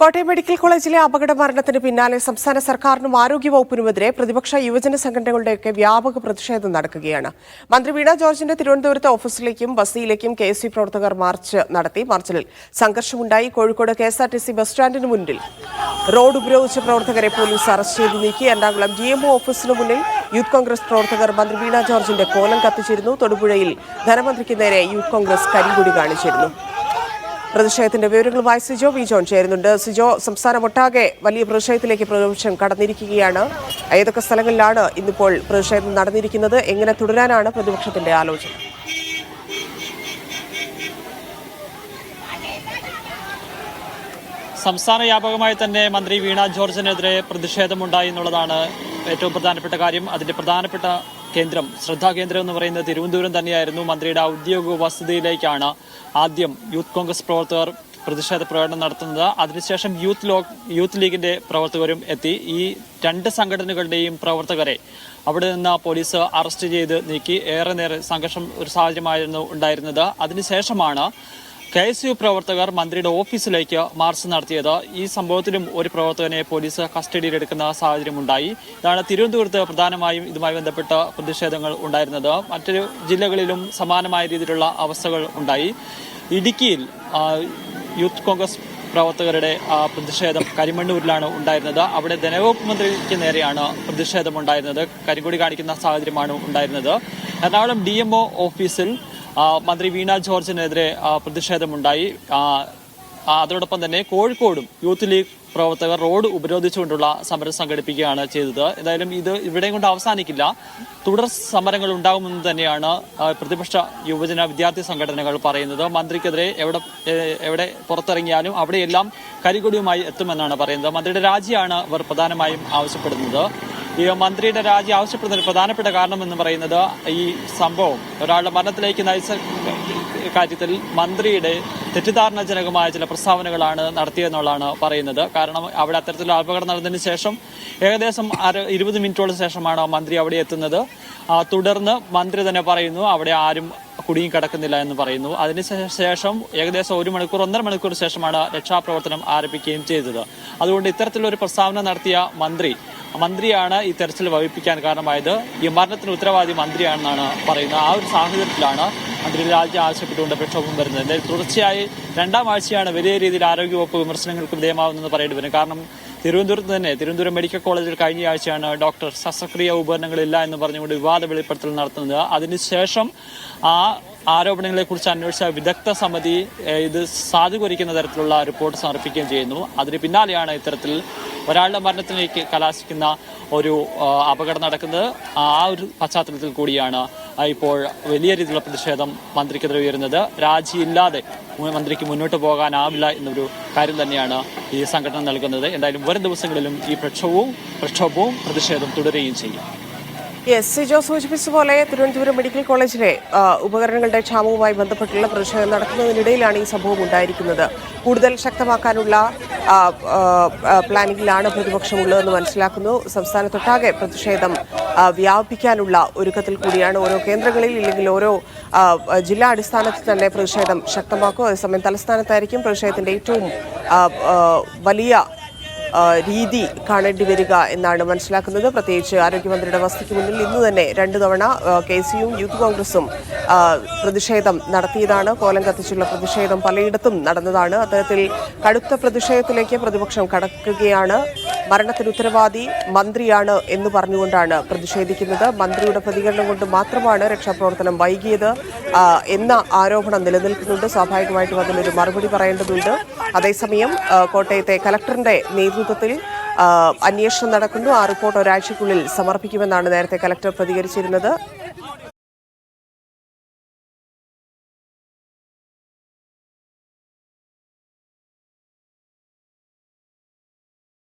Kottayam medical കോളേജിലെ അപകട മരണത്തിന് പിന്നാലെ സംസ്ഥാന സർക്കാരിനും ആരോഗ്യവകുപ്പിനുമെതിരെ പ്രതിപക്ഷ യുവജന സംഘടനകളുടെയൊക്കെ വ്യാപക പ്രതിഷേധം നടക്കുകയാണ്. മന്ത്രി വീണ ജോർജിന്റെ തിരുവനന്തപുരത്തെ ഓഫീസിലേക്കും ബസ്സിലേക്കും കെ എസ് പ്രവർത്തകർ മാർച്ച് നടത്തി. മാർച്ചിൽ സംഘർഷമുണ്ടായി. Kozhikode K S R T C bus സ്റ്റാൻഡിന് മുന്നിൽ റോഡ് ഉപരോധിച്ച പ്രവർത്തകരെ പോലീസ് അറസ്റ്റ് ചെയ്ത് നീക്കി. എറണാകുളം ഡി എംഒ ഓഫീസിന് മുന്നിൽ യൂത്ത് കോൺഗ്രസ് പ്രവർത്തകർ മന്ത്രി വീണ ജോർജിന്റെ കോലം കത്തിച്ചിരുന്നു. തൊടുപുഴയിൽ ധനമന്ത്രിക്ക് നേരെ യൂത്ത് കോൺഗ്രസ് കരിങ്കൊടി കാണിച്ചിരുന്നു. പ്രതിഷേധത്തിന്റെ വിവരങ്ങളുമായി സിജോ വി ജോൺ ചേരുന്നുണ്ട്. സിജോ സംസ്ഥാനമൊട്ടാകെ വലിയ പ്രതിഷേധത്തിലേക്ക് പ്രതിപക്ഷം കടന്നിരിക്കുകയാണ്. ഏതൊക്കെ സ്ഥലങ്ങളിലാണ് ഇന്നിപ്പോൾ പ്രതിഷേധം നടന്നിരിക്കുന്നത്? എങ്ങനെ തുടരാനാണ് പ്രതിപക്ഷത്തിന്റെ ആലോചന? സംസ്ഥാന വ്യാപകമായി തന്നെ മന്ത്രി വീണ ജോർജിനെതിരെ പ്രതിഷേധമുണ്ടായി എന്നുള്ളതാണ് ഏറ്റവും പ്രധാനപ്പെട്ട കാര്യം. അതിന്റെ പ്രധാനപ്പെട്ട കേന്ദ്രം ശ്രദ്ധാകേന്ദ്രം എന്ന് പറയുന്നത് തിരുവനന്തപുരം തന്നെയായിരുന്നു. മന്ത്രിയുടെ ഔദ്യോഗിക വസതിയിലേക്കാണ് ആദ്യം യൂത്ത് കോൺഗ്രസ് പ്രവർത്തകർ പ്രതിഷേധ പ്രകടനം നടത്തുന്നത്. അതിനുശേഷം യൂത്ത് ലോ യൂത്ത് ലീഗിന്റെ പ്രവർത്തകരും എത്തി. ഈ രണ്ട് സംഘടനകളുടെയും പ്രവർത്തകരെ അവിടെ നിന്ന് പോലീസ് അറസ്റ്റ് ചെയ്ത് നീക്കി. ഏറെ നേരെ സംഘർഷം ഒരു സാഹചര്യമായിരുന്നു ഉണ്ടായിരുന്നത്. അതിനുശേഷമാണ് കെ എസ് യു പ്രവർത്തകർ മന്ത്രിയുടെ ഓഫീസിലേക്ക് മാർച്ച് നടത്തിയത്. ഈ സംഭവത്തിലും ഒരു പ്രവർത്തകനെ പോലീസ് കസ്റ്റഡിയിലെടുക്കുന്ന സാഹചര്യമുണ്ടായി ഇതാണ് തിരുവനന്തപുരത്ത് പ്രധാനമായും ഇതുമായി ബന്ധപ്പെട്ട പ്രതിഷേധങ്ങൾ ഉണ്ടായിരുന്നത്. മറ്റൊരു ജില്ലകളിലും സമാനമായ രീതിയിലുള്ള അവസ്ഥകൾ ഉണ്ടായി. ഇടുക്കിയിൽ യൂത്ത് കോൺഗ്രസ് പ്രവർത്തകരുടെ പ്രതിഷേധം കരിമണ്ണൂരിലാണ് ഉണ്ടായിരുന്നത്. അവിടെ ധനവകുപ്പ് മന്ത്രിക്ക് നേരെയാണ് പ്രതിഷേധം ഉണ്ടായിരുന്നത്. കരിങ്കൊടി കാണിക്കുന്ന സാഹചര്യമാണ് ഉണ്ടായിരുന്നത്. എറണാകുളം ഡി ഓഫീസിൽ മന്ത്രി വീണ ജോർജിനെതിരെ പ്രതിഷേധമുണ്ടായി. അതോടൊപ്പം തന്നെ കോഴിക്കോടും യൂത്ത് ലീഗ് പ്രവർത്തകർ റോഡ് ഉപരോധിച്ചുകൊണ്ടുള്ള സമരം സംഘടിപ്പിക്കുകയാണ് ചെയ്തത്. എന്തായാലും ഇത് ഇവിടെയും കൊണ്ട് അവസാനിക്കില്ല. തുടർ സമരങ്ങൾ ഉണ്ടാകുമെന്ന് തന്നെയാണ് പ്രതിപക്ഷ യുവജന വിദ്യാർത്ഥി സംഘടനകൾ പറയുന്നത്. മന്ത്രിക്കെതിരെ എവിടെ എവിടെ പുറത്തിറങ്ങിയാലും അവിടെയെല്ലാം കരികൊടിയുമായി എത്തുമെന്നാണ് പറയുന്നത്. മന്ത്രിയുടെ രാജിയാണ് ഇവർ പ്രധാനമായും ആവശ്യപ്പെടുന്നത്. ഈ മന്ത്രിയുടെ രാജി ആവശ്യപ്പെടുന്ന പ്രധാനപ്പെട്ട കാരണം എന്ന് പറയുന്നത് ഈ സംഭവം. ഒരാളുടെ മരണത്തിലേക്ക് നയിച്ച കാര്യത്തിൽ മന്ത്രിയുടെ തെറ്റിദ്ധാരണജനകമായ ചില പ്രസ്താവനകളാണ് നടത്തിയെന്നുള്ളതാണ് പറയുന്നത്. കാരണം അവിടെ അത്തരത്തിലുള്ള അപകടം നടന്നതിന് ശേഷം ഏകദേശം ഇരുപത് മിനിറ്റോളം ശേഷമാണ് മന്ത്രി അവിടെ എത്തുന്നത്. തുടർന്ന് മന്ത്രി തന്നെ പറയുന്നു അവിടെ ആരും കുടുങ്ങി കിടക്കുന്നില്ല എന്ന് പറയുന്നു. അതിന് ശേഷം ഏകദേശം ഒരു മണിക്കൂർ ഒന്നര മണിക്കൂർ ശേഷമാണ് രക്ഷാപ്രവർത്തനം ആരംഭിക്കുകയും ചെയ്തത്. അതുകൊണ്ട് ഇത്തരത്തിലൊരു പ്രസ്താവന നടത്തിയ മന്ത്രി മന്ത്രിയാണ് ഈ തെരച്ചിൽ വഹിപ്പിക്കാൻ കാരണമായത്. ഈ മരണത്തിന് ഉത്തരവാദി മന്ത്രിയാണെന്നാണ് പറയുന്നത്. ആ ഒരു സാഹചര്യത്തിലാണ് മന്ത്രി രാജി ആവശ്യപ്പെട്ടുകൊണ്ട് പ്രക്ഷോഭം വരുന്നത്. എന്തായാലും തുടർച്ചയായി രണ്ടാം ആഴ്ചയാണ് വലിയ രീതിയിൽ ആരോഗ്യവകുപ്പ് വിമർശനങ്ങൾക്ക് വിധേയമാവുന്നതെന്ന് പറയേണ്ടി വരും കാരണം തിരുവനന്തപുരത്ത് തന്നെ തിരുവനന്തപുരം മെഡിക്കൽ കോളേജിൽ കഴിഞ്ഞ ആഴ്ചയാണ് ഡോക്ടർ ശസ്ത്രക്രിയ ഉപകരണങ്ങളില്ല എന്ന് പറഞ്ഞുകൊണ്ട് വിവാദ വെളിപ്പെടുത്തൽ നടത്തുന്നത്. അതിനുശേഷം ആ ആരോപണങ്ങളെ കുറിച്ച് അന്വേഷിച്ച വിദഗ്ധ സമിതി ഇത് സാധുകരിക്കുന്ന തരത്തിലുള്ള റിപ്പോർട്ട് സമർപ്പിക്കുകയും ചെയ്യുന്നു. അതിന് പിന്നാലെയാണ് ഇത്തരത്തിൽ ഒരാളുടെ മരണത്തിലേക്ക് കലാശിക്കുന്ന ഒരു അപകടം നടക്കുന്നത്. ആ ഒരു പശ്ചാത്തലത്തിൽ കൂടിയാണ് ഇപ്പോൾ വലിയ രീതിയിലുള്ള പ്രതിഷേധം മന്ത്രിക്കെതിരെ ഉയരുന്നത്. രാജിയില്ലാതെ മന്ത്രിക്ക് മുന്നോട്ട് പോകാനാവില്ല എന്നൊരു കാര്യം തന്നെയാണ് ഈ സംഘടന നൽകുന്നത്. എന്തായാലും വരും ദിവസങ്ങളിലും ഈ പ്രക്ഷോഭവും പ്രക്ഷോഭവും പ്രതിഷേധം തുടരുകയും ചെയ്യും. യെസ് സിജോ സൂചിപ്പിച്ച പോലെ തിരുവനന്തപുരം മെഡിക്കൽ കോളേജിലെ ഉപകരണങ്ങളുടെ ക്ഷാമവുമായി ബന്ധപ്പെട്ടുള്ള പ്രതിഷേധം നടക്കുന്നതിനിടയിലാണ് ഈ സംഭവം ഉണ്ടായിരിക്കുന്നത്. കൂടുതൽ ശക്തമാക്കാനുള്ള പ്ലാനിങ്ങിലാണ് പ്രതിപക്ഷമുള്ളതെന്ന് മനസ്സിലാക്കുന്നു. സംസ്ഥാനത്തൊട്ടാകെ പ്രതിഷേധം വ്യാപിക്കാനുള്ള ഒരുക്കത്തിൽ കൂടിയാണ് ഓരോ കേന്ദ്രങ്ങളിൽ ഇല്ലെങ്കിൽ ഓരോ ജില്ലാ അടിസ്ഥാനത്തിൽ തന്നെ പ്രതിഷേധം ശക്തമാക്കും. അതേസമയം തലസ്ഥാനത്തായിരിക്കും പ്രതിഷേധത്തിന്റെ ഏറ്റവും വലിയ രീതി കാണേണ്ടി വരിക എന്നാണ് മനസ്സിലാക്കുന്നത്. പ്രത്യേകിച്ച് ആരോഗ്യമന്ത്രിയുടെ വസതിക്ക് മുന്നിൽ ഇന്ന് തന്നെ രണ്ടു തവണ കെ സിയും യൂത്ത് കോൺഗ്രസും പ്രതിഷേധം നടത്തിയതാണ്. കോലം കത്തിച്ചുള്ള പ്രതിഷേധം പലയിടത്തും നടന്നതാണ്. അത്തരത്തിൽ കടുത്ത പ്രതിഷേധത്തിലേക്ക് പ്രതിപക്ഷം കടക്കുകയാണ്. മരണത്തിന് ഉത്തരവാദി മന്ത്രിയാണ് എന്ന് പറഞ്ഞുകൊണ്ടാണ് പ്രതിഷേധിക്കുന്നത്. മന്ത്രിയുടെ പ്രതികരണം കൊണ്ട് മാത്രമാണ് രക്ഷാപ്രവർത്തനം വൈകിയത്. എന്ന ആരോപണം നിലനിൽക്കുന്നുണ്ട്. സ്വാഭാവികമായിട്ടും അതിനൊരു മറുപടി പറയേണ്ടതുണ്ട്. അതേസമയം കോട്ടയത്തെ കലക്ടറിന്റെ നേതൃത്വത്തിൽ അന്വേഷണം നടക്കുന്നു. ആ റിപ്പോർട്ട് ഒരാഴ്ചക്കുള്ളിൽ സമർപ്പിക്കുമെന്നാണ് നേരത്തെ കലക്ടർ പ്രതികരിച്ചിരുന്നത്.